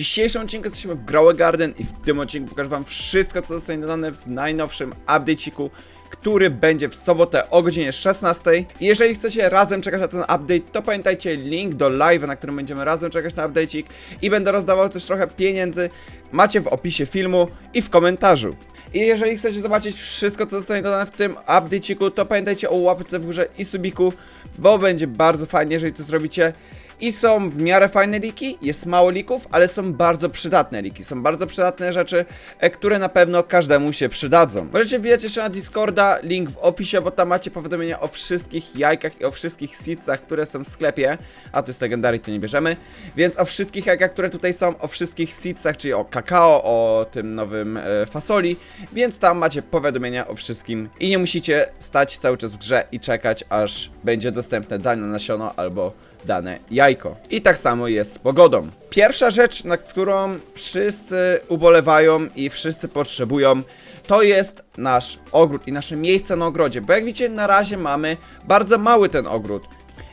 dzisiejszym odcinku jesteśmy w Growe Garden i w tym odcinku pokażę wam wszystko, co zostanie dodane w najnowszym update'iku, który będzie w sobotę o godzinie 16. I jeżeli chcecie razem czekać na ten update, to pamiętajcie link do live, na którym będziemy razem czekać na update'ik i będę rozdawał też trochę pieniędzy. Macie w opisie filmu i w komentarzu. I jeżeli chcecie zobaczyć wszystko, co zostanie dodane w tym update'iku, to pamiętajcie o łapce w górze i subiku, bo będzie bardzo fajnie, jeżeli to zrobicie. I są w miarę fajne liki, jest mało lików, ale są bardzo przydatne liki. Są bardzo przydatne rzeczy, e, które na pewno każdemu się przydadzą. Możecie wbijać jeszcze na Discorda, link w opisie, bo tam macie powiadomienia o wszystkich jajkach i o wszystkich seedsach, które są w sklepie. A to jest legendary, to nie bierzemy. Więc o wszystkich jajkach, które tutaj są, o wszystkich seedsach, czyli o kakao, o tym nowym e, fasoli. Więc tam macie powiadomienia o wszystkim i nie musicie stać cały czas w grze i czekać, aż będzie dostępne dane nasiono albo dane jajko. I tak samo jest z pogodą. Pierwsza rzecz, na którą wszyscy ubolewają i wszyscy potrzebują, to jest nasz ogród i nasze miejsce na ogrodzie. Bo jak widzicie, na razie mamy bardzo mały ten ogród.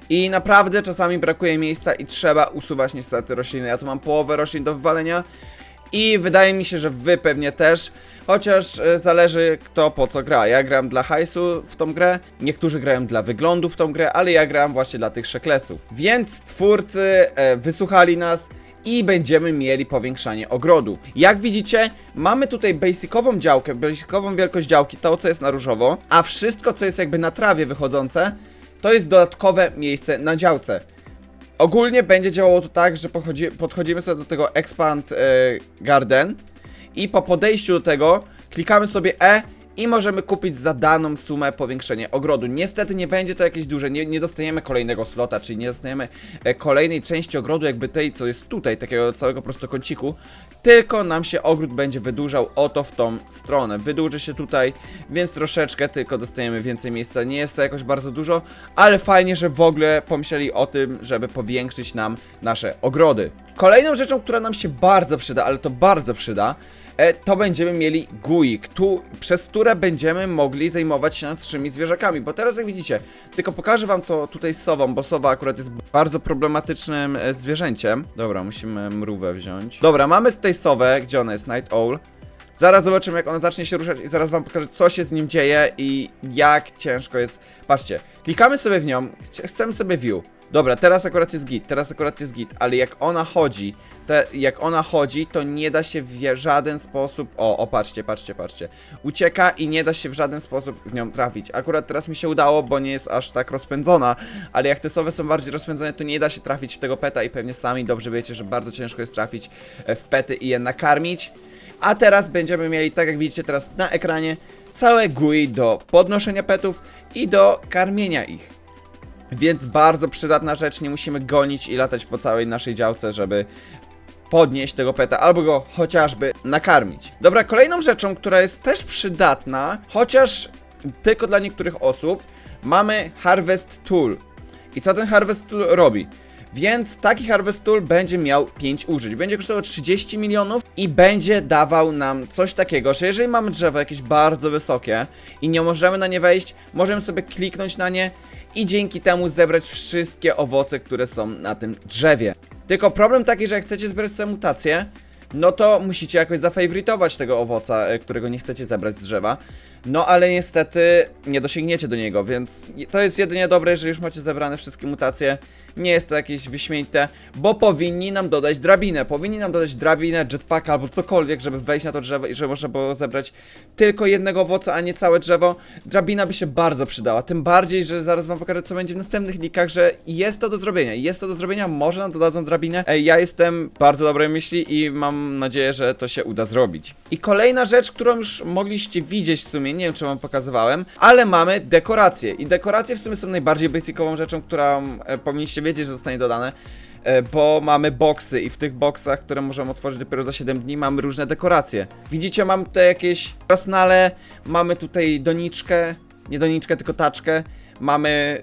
I naprawdę czasami brakuje miejsca i trzeba usuwać niestety rośliny. Ja tu mam połowę roślin do wywalenia. I wydaje mi się, że wy pewnie też, chociaż e, zależy kto po co gra. Ja gram dla hajsu w tą grę, niektórzy grają dla wyglądu w tą grę, ale ja gram właśnie dla tych szeklesów. Więc twórcy e, wysłuchali nas i będziemy mieli powiększanie ogrodu. Jak widzicie, mamy tutaj basicową działkę, basicową wielkość działki, to co jest na różowo, a wszystko co jest jakby na trawie wychodzące, to jest dodatkowe miejsce na działce. Ogólnie będzie działało to tak, że podchodzi, podchodzimy sobie do tego Expand e, Garden i po podejściu do tego klikamy sobie E i możemy kupić za daną sumę powiększenie ogrodu. Niestety nie będzie to jakieś duże, nie, nie dostaniemy kolejnego slota, czyli nie dostaniemy e, kolejnej części ogrodu, jakby tej, co jest tutaj, takiego całego prostokąciku, tylko nam się ogród będzie wydłużał oto w tą stronę. Wydłuży się tutaj, więc troszeczkę tylko dostajemy więcej miejsca. Nie jest to jakoś bardzo dużo, ale fajnie, że w ogóle pomyśleli o tym, żeby powiększyć nam nasze ogrody. Kolejną rzeczą, która nam się bardzo przyda, ale to bardzo przyda, to będziemy mieli guik, tu, przez które będziemy mogli zajmować się naszymi zwierzakami, bo teraz jak widzicie, tylko pokażę wam to tutaj z sową, bo sowa akurat jest bardzo problematycznym e, zwierzęciem. Dobra, musimy mrówę wziąć. Dobra, mamy tutaj sowę, gdzie ona jest? Night Owl. Zaraz zobaczymy, jak ona zacznie się ruszać i zaraz wam pokażę, co się z nim dzieje i jak ciężko jest. Patrzcie, klikamy sobie w nią, chcemy sobie view. Dobra, teraz akurat jest git, teraz akurat jest git, ale jak ona chodzi, te, jak ona chodzi, to nie da się w żaden sposób... O, o, patrzcie, patrzcie, patrzcie. Ucieka i nie da się w żaden sposób w nią trafić. Akurat teraz mi się udało, bo nie jest aż tak rozpędzona, ale jak te sowy są bardziej rozpędzone, to nie da się trafić w tego peta i pewnie sami dobrze wiecie, że bardzo ciężko jest trafić e, w pety i je nakarmić. A teraz będziemy mieli, tak jak widzicie teraz na ekranie, całe GUI do podnoszenia petów i do karmienia ich. Więc bardzo przydatna rzecz, nie musimy gonić i latać po całej naszej działce, żeby podnieść tego peta, albo go chociażby nakarmić. Dobra, kolejną rzeczą, która jest też przydatna, chociaż tylko dla niektórych osób, mamy Harvest Tool. I co ten Harvest Tool robi? Więc taki Harvest Tool będzie miał 5 użyć. Będzie kosztował 30 milionów i będzie dawał nam coś takiego, że jeżeli mamy drzewo jakieś bardzo wysokie i nie możemy na nie wejść, możemy sobie kliknąć na nie i dzięki temu zebrać wszystkie owoce, które są na tym drzewie. Tylko problem taki, że jak chcecie zbierać sobie mutacje, no to musicie jakoś zafejwritować tego owoca, e, którego nie chcecie zebrać z drzewa. No ale niestety nie dosięgniecie do niego, więc to jest jedynie dobre, jeżeli już macie zebrane wszystkie mutacje. Nie jest to jakieś wyśmienite, bo powinni nam dodać drabinę. Powinni nam dodać drabinę, jetpacka albo cokolwiek, żeby wejść na to drzewo i żeby można było zebrać tylko jednego owoca, a nie całe drzewo. Drabina by się bardzo przydała, tym bardziej, że zaraz wam pokażę, co będzie w następnych likach, że jest to do zrobienia. Jest to do zrobienia, może nam dodadzą drabinę. Ja jestem bardzo dobrej myśli i mam nadzieję, że to się uda zrobić. I kolejna rzecz, którą już mogliście widzieć w sumie, nie wiem czy wam pokazywałem, ale mamy dekoracje. I dekoracje w sumie są najbardziej basicową rzeczą, którą e, powinniście wiedzieć, że zostanie dodane. E, Bo mamy boksy i w tych boksach, które możemy otworzyć dopiero za 7 dni, mamy różne dekoracje. Widzicie, mamy tutaj jakieś krasnale, mamy tutaj doniczkę, nie doniczkę, tylko taczkę, mamy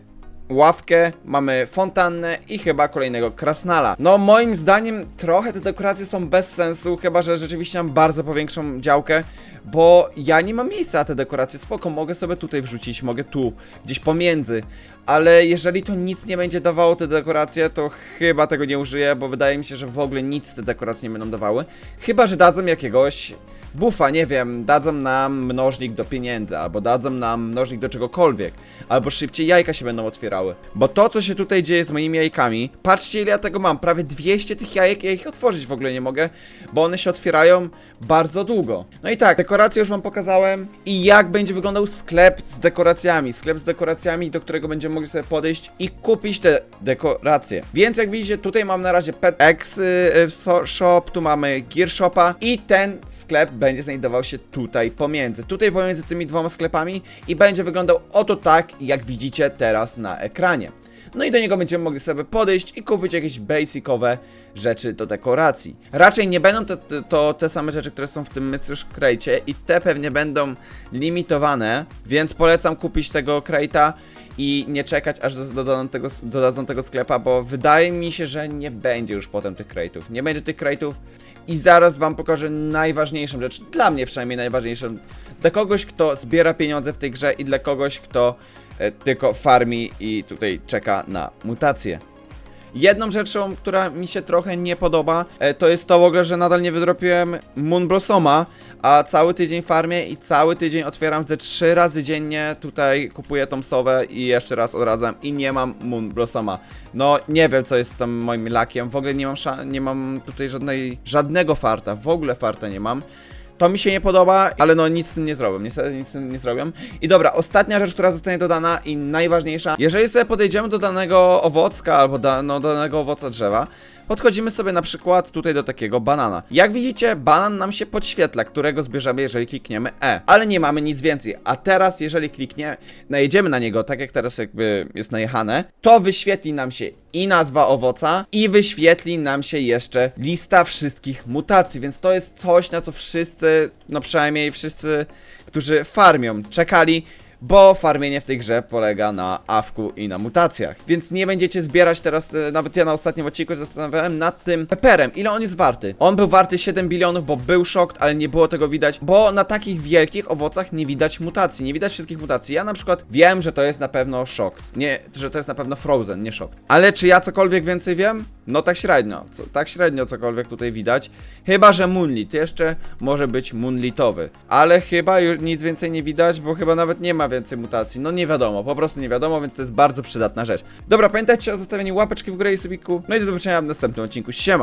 ławkę, mamy fontannę i chyba kolejnego krasnala. No moim zdaniem trochę te dekoracje są bez sensu, chyba że rzeczywiście mam bardzo powiększą działkę, bo ja nie mam miejsca na te dekoracje, spoko, mogę sobie tutaj wrzucić, mogę tu, gdzieś pomiędzy, ale jeżeli to nic nie będzie dawało te dekoracje, to chyba tego nie użyję, bo wydaje mi się, że w ogóle nic te dekoracje nie będą dawały, chyba że dadzą jakiegoś bufa, nie wiem, dadzą nam mnożnik do pieniędzy, albo dadzą nam mnożnik do czegokolwiek, albo szybciej jajka się będą Bo to, co się tutaj dzieje z moimi jajkami, patrzcie ile ja tego mam, prawie 200 tych jajek, ja ich otworzyć w ogóle nie mogę, bo one się otwierają bardzo długo. No i tak, dekoracje już wam pokazałem i jak będzie wyglądał sklep z dekoracjami, sklep z dekoracjami, do którego będziemy mogli sobie podejść i kupić te dekoracje. Więc jak widzicie, tutaj mam na razie Pet X y, y, Shop, tu mamy Gear Shopa i ten sklep będzie znajdował się tutaj pomiędzy. Tutaj pomiędzy tymi dwoma sklepami i będzie wyglądał oto tak, jak widzicie teraz na ekranie. No i do niego będziemy mogli sobie podejść i kupić jakieś basicowe rzeczy do dekoracji. Raczej nie będą to, to, to te same rzeczy, które są w tym Mystery Crate i te pewnie będą limitowane, więc polecam kupić tego crate'a i nie czekać aż do- tego, dodadzą tego sklepa, bo wydaje mi się, że nie będzie już potem tych crate'ów. Nie będzie tych crate'ów i zaraz wam pokażę najważniejszą rzecz, dla mnie przynajmniej najważniejszą, dla kogoś, kto zbiera pieniądze w tej grze i dla kogoś, kto tylko farmi i tutaj czeka na mutację. Jedną rzeczą, która mi się trochę nie podoba, e, to jest to w ogóle, że nadal nie wydropiłem Moonblossoma, a cały tydzień farmię i cały tydzień otwieram ze trzy razy dziennie, tutaj kupuję tą sowę i jeszcze raz odradzam i nie mam Moonblossoma. No nie wiem co jest z tym moim lakiem, w ogóle nie mam, nie mam tutaj żadnej, żadnego farta, w ogóle farta nie mam. To mi się nie podoba, ale no nic z tym nie zrobię, niestety nic z tym nie zrobię. I dobra, ostatnia rzecz, która zostanie dodana i najważniejsza. Jeżeli sobie podejdziemy do danego owocka albo da, no, danego owoca drzewa, podchodzimy sobie na przykład tutaj do takiego banana. Jak widzicie, banan nam się podświetla, którego zbierzemy, jeżeli klikniemy E. Ale nie mamy nic więcej. A teraz, jeżeli kliknie, najedziemy na niego, tak jak teraz jakby jest najechane, to wyświetli nam się i nazwa owoca, i wyświetli nam się jeszcze lista wszystkich mutacji, więc to jest coś, na co wszyscy, no przynajmniej wszyscy, którzy farmią, czekali, bo farmienie w tej grze polega na awku i na mutacjach. Więc nie będziecie zbierać teraz, e, nawet ja na ostatnim odcinku zastanawiałem nad tym peperem, ile on jest warty. On był warty 7 bilionów, bo był szokt, ale nie było tego widać, bo na takich wielkich owocach nie widać mutacji, nie widać wszystkich mutacji. Ja na przykład wiem, że to jest na pewno szok. Nie, że to jest na pewno Frozen, nie szok. Ale czy ja cokolwiek więcej wiem? No tak średnio, co, tak średnio cokolwiek tutaj widać. Chyba, że Moonlit jeszcze może być Moonlitowy. Ale chyba już nic więcej nie widać, bo chyba nawet nie ma więcej mutacji. No nie wiadomo, po prostu nie wiadomo, więc to jest bardzo przydatna rzecz. Dobra, pamiętajcie o zostawieniu łapeczki w górę i subiku. No i do zobaczenia w następnym odcinku. Siema!